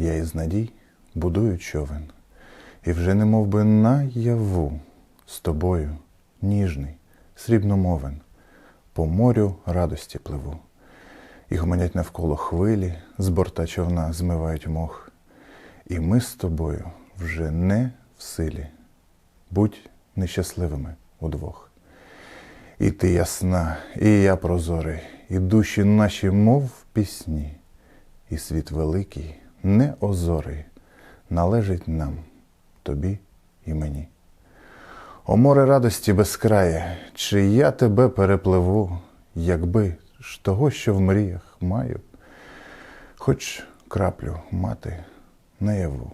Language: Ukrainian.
Я із надій будую човен, і вже не мов би наяву з тобою, ніжний, срібномовен, по морю радості пливу. І гомонять навколо хвилі, з борта човна змивають мох. І ми з тобою вже не в силі. Будь нещасливими удвох. І ти ясна, і я прозорий, і душі наші, мов пісні, і світ великий, не озорий, належить нам, тобі і мені. О море радості безкрає, чи я тебе перепливу, якби ж того, що в мріях маю, хоч краплю мати наяву.